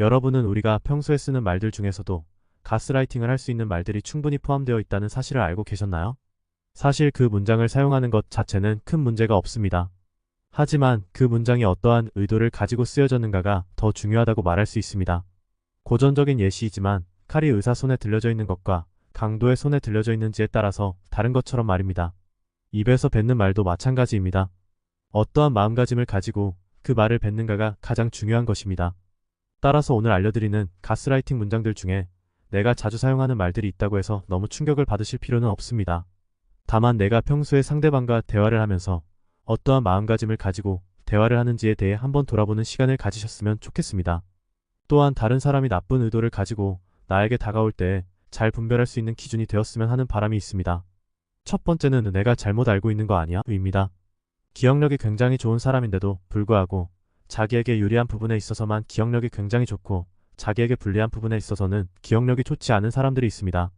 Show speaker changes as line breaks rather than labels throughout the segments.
여러분은 우리가 평소에 쓰는 말들 중에서도 가스라이팅을 할 수 있는 말들이 충분히 포함되어 있다는 사실을 알고 계셨나요? 사실 그 문장을 사용하는 것 자체는 큰 문제가 없습니다. 하지만 그 문장이 어떠한 의도를 가지고 쓰여졌는가가 더 중요하다고 말할 수 있습니다. 고전적인 예시이지만 칼이 의사 손에 들려져 있는 것과 강도의 손에 들려져 있는지에 따라서 다른 것처럼 말입니다. 입에서 뱉는 말도 마찬가지입니다. 어떠한 마음가짐을 가지고 그 말을 뱉는가가 가장 중요한 것입니다. 따라서 오늘 알려드리는 가스라이팅 문장들 중에 내가 자주 사용하는 말들이 있다고 해서 너무 충격을 받으실 필요는 없습니다. 다만 내가 평소에 상대방과 대화를 하면서 어떠한 마음가짐을 가지고 대화를 하는지에 대해 한번 돌아보는 시간을 가지셨으면 좋겠습니다. 또한 다른 사람이 나쁜 의도를 가지고 나에게 다가올 때 잘 분별할 수 있는 기준이 되었으면 하는 바람이 있습니다. 첫 번째는 내가 잘못 알고 있는 거 아니야? 입니다. 기억력이 굉장히 좋은 사람인데도 불구하고 자기에게 유리한 부분에 있어서만 기억력이 굉장히 좋고 자기에게 불리한 부분에 있어서는 기억력이 좋지 않은 사람들이 있습니다.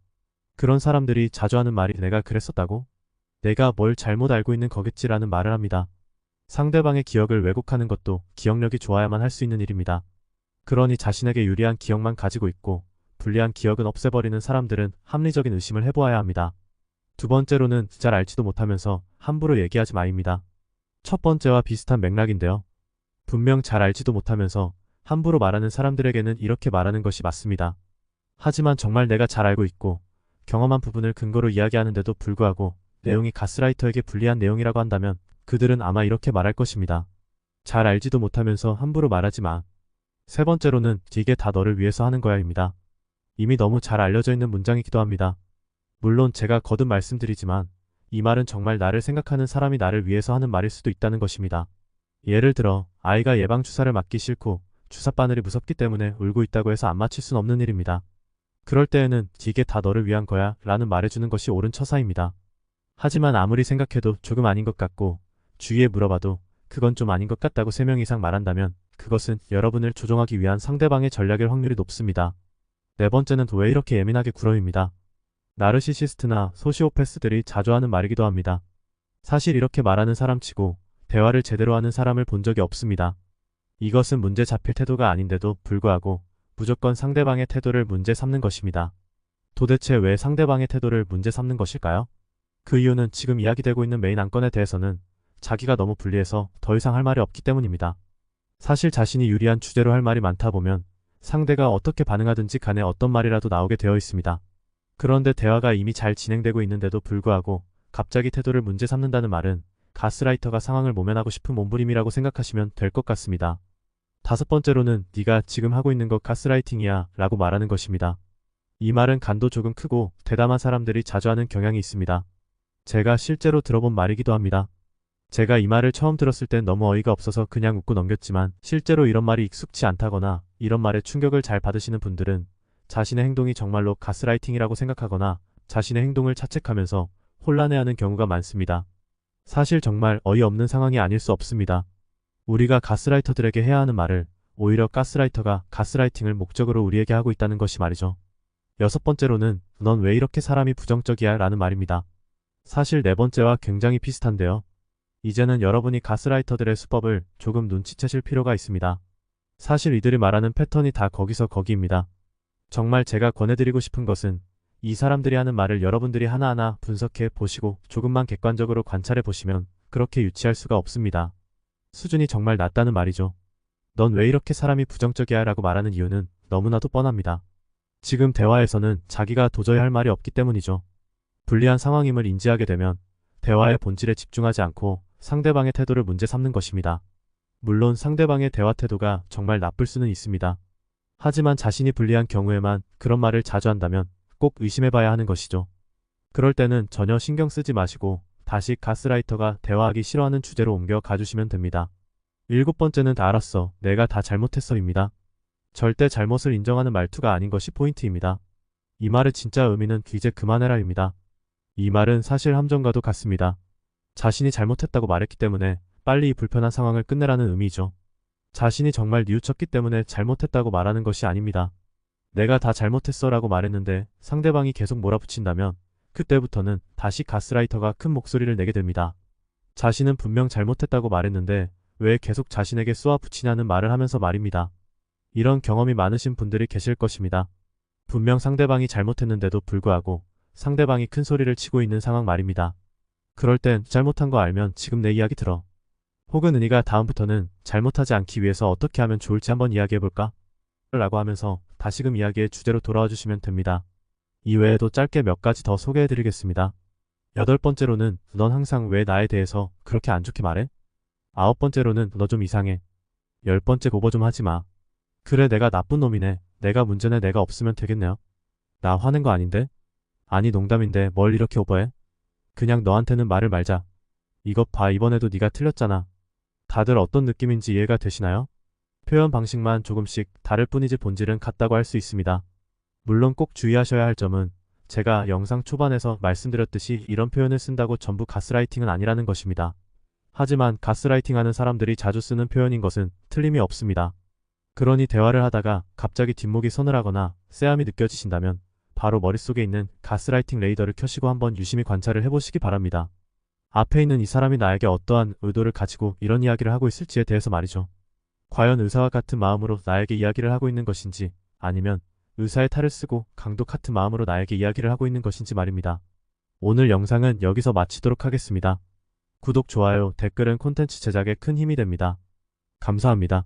그런 사람들이 자주 하는 말이 내가 그랬었다고? 내가 뭘 잘못 알고 있는 거겠지라는 말을 합니다. 상대방의 기억을 왜곡하는 것도 기억력이 좋아야만 할 수 있는 일입니다. 그러니 자신에게 유리한 기억만 가지고 있고 불리한 기억은 없애버리는 사람들은 합리적인 의심을 해보아야 합니다. 두 번째로는 잘 알지도 못하면서 함부로 얘기하지 마입니다. 첫 번째와 비슷한 맥락인데요. 분명 잘 알지도 못하면서 함부로 말하는 사람들에게는 이렇게 말하는 것이 맞습니다. 하지만 정말 내가 잘 알고 있고 경험한 부분을 근거로 이야기하는데도 불구하고 내용이 가스라이터에게 불리한 내용이라고 한다면 그들은 아마 이렇게 말할 것입니다. 잘 알지도 못하면서 함부로 말하지 마. 세 번째로는 이게 다 너를 위해서 하는 거야입니다. 이미 너무 잘 알려져 있는 문장이기도 합니다. 물론 제가 거듭 말씀드리지만 이 말은 정말 나를 생각하는 사람이 나를 위해서 하는 말일 수도 있다는 것입니다. 예를 들어 아이가 예방주사를 맞기 싫고 주사바늘이 무섭기 때문에 울고 있다고 해서 안 맞힐 순 없는 일입니다. 그럴 때에는 이게 다 너를 위한 거야 라는 말해주는 것이 옳은 처사입니다. 하지만 아무리 생각해도 조금 아닌 것 같고 주위에 물어봐도 그건 좀 아닌 것 같다고 3명 이상 말한다면 그것은 여러분을 조종하기 위한 상대방의 전략일 확률이 높습니다. 네 번째는 왜 이렇게 예민하게 굴어입니다. 나르시시스트나 소시오패스들이 자주 하는 말이기도 합니다. 사실 이렇게 말하는 사람치고 대화를 제대로 하는 사람을 본 적이 없습니다. 이것은 문제 잡힐 태도가 아닌데도 불구하고 무조건 상대방의 태도를 문제 삼는 것입니다. 도대체 왜 상대방의 태도를 문제 삼는 것일까요? 그 이유는 지금 이야기되고 있는 메인 안건에 대해서는 자기가 너무 불리해서 더 이상 할 말이 없기 때문입니다. 사실 자신이 유리한 주제로 할 말이 많다 보면 상대가 어떻게 반응하든지 간에 어떤 말이라도 나오게 되어 있습니다. 그런데 대화가 이미 잘 진행되고 있는데도 불구하고 갑자기 태도를 문제 삼는다는 말은 가스라이터가 상황을 모면하고 싶은 몸부림이라고 생각하시면 될 것 같습니다. 다섯 번째로는 네가 지금 하고 있는 거 가스라이팅이야 라고 말하는 것입니다. 이 말은 간도 조금 크고 대담한 사람들이 자주 하는 경향이 있습니다. 제가 실제로 들어본 말이기도 합니다. 제가 이 말을 처음 들었을 땐 너무 어이가 없어서 그냥 웃고 넘겼지만 실제로 이런 말이 익숙치 않다거나 이런 말에 충격을 잘 받으시는 분들은 자신의 행동이 정말로 가스라이팅이라고 생각하거나 자신의 행동을 자책하면서 혼란해하는 경우가 많습니다. 사실 정말 어이없는 상황이 아닐 수 없습니다. 우리가 가스라이터들에게 해야 하는 말을 오히려 가스라이터가 가스라이팅을 목적으로 우리에게 하고 있다는 것이 말이죠. 여섯 번째로는 넌 왜 이렇게 사람이 부정적이야 라는 말입니다. 사실 네 번째와 굉장히 비슷한데요. 이제는 여러분이 가스라이터들의 수법을 조금 눈치채실 필요가 있습니다. 사실 이들이 말하는 패턴이 다 거기서 거기입니다. 정말 제가 권해드리고 싶은 것은 이 사람들이 하는 말을 여러분들이 하나하나 분석해 보시고 조금만 객관적으로 관찰해 보시면 그렇게 유치할 수가 없습니다. 수준이 정말 낮다는 말이죠. 넌 왜 이렇게 사람이 부정적이야 라고 말하는 이유는 너무나도 뻔합니다. 지금 대화에서는 자기가 도저히 할 말이 없기 때문이죠. 불리한 상황임을 인지하게 되면 대화의 본질에 집중하지 않고 상대방의 태도를 문제 삼는 것입니다. 물론 상대방의 대화 태도가 정말 나쁠 수는 있습니다. 하지만 자신이 불리한 경우에만 그런 말을 자주 한다면 꼭 의심해봐야 하는 것이죠. 그럴 때는 전혀 신경 쓰지 마시고 다시 가스라이터가 대화하기 싫어하는 주제로 옮겨 가주시면 됩니다. 일곱 번째는 다 알았어. 내가 다 잘못했어입니다. 절대 잘못을 인정하는 말투가 아닌 것이 포인트입니다. 이 말의 진짜 의미는 이제 그만해라입니다. 이 말은 사실 함정과도 같습니다. 자신이 잘못했다고 말했기 때문에 빨리 이 불편한 상황을 끝내라는 의미죠. 자신이 정말 뉘우쳤기 때문에 잘못했다고 말하는 것이 아닙니다. 내가 다 잘못했어 라고 말했는데 상대방이 계속 몰아붙인다면 그때부터는 다시 가스라이터가 큰 목소리를 내게 됩니다. 자신은 분명 잘못했다고 말했는데 왜 계속 자신에게 쏘아붙이냐는 말을 하면서 말입니다. 이런 경험이 많으신 분들이 계실 것입니다. 분명 상대방이 잘못했는데도 불구하고 상대방이 큰 소리를 치고 있는 상황 말입니다. 그럴 땐 잘못한 거 알면 지금 내 이야기 들어. 혹은 은희가 다음부터는 잘못하지 않기 위해서 어떻게 하면 좋을지 한번 이야기해볼까? 라고 하면서 다시금 이야기의 주제로 돌아와 주시면 됩니다. 이외에도 짧게 몇 가지 더 소개해 드리겠습니다. 여덟 번째로는 넌 항상 왜 나에 대해서 그렇게 안 좋게 말해? 아홉 번째로는 너 좀 이상해. 열 번째 고버 좀 하지 마. 그래 내가 나쁜 놈이네. 내가 문제네 내가 없으면 되겠네요. 나 화낸 거 아닌데? 아니 농담인데 뭘 이렇게 오버해? 그냥 너한테는 말을 말자. 이것 봐 이번에도 네가 틀렸잖아. 다들 어떤 느낌인지 이해가 되시나요? 표현 방식만 조금씩 다를 뿐이지 본질은 같다고 할 수 있습니다. 물론 꼭 주의하셔야 할 점은 제가 영상 초반에서 말씀드렸듯이 이런 표현을 쓴다고 전부 가스라이팅은 아니라는 것입니다. 하지만 가스라이팅 하는 사람들이 자주 쓰는 표현인 것은 틀림이 없습니다. 그러니 대화를 하다가 갑자기 뒷목이 서늘하거나 쎄함이 느껴지신다면 바로 머릿속에 있는 가스라이팅 레이더를 켜시고 한번 유심히 관찰을 해보시기 바랍니다. 앞에 있는 이 사람이 나에게 어떠한 의도를 가지고 이런 이야기를 하고 있을지에 대해서 말이죠. 과연 의사와 같은 마음으로 나에게 이야기를 하고 있는 것인지 아니면 의사의 탈을 쓰고 강도 같은 마음으로 나에게 이야기를 하고 있는 것인지 말입니다. 오늘 영상은 여기서 마치도록 하겠습니다. 구독, 좋아요, 댓글은 콘텐츠 제작에 큰 힘이 됩니다. 감사합니다.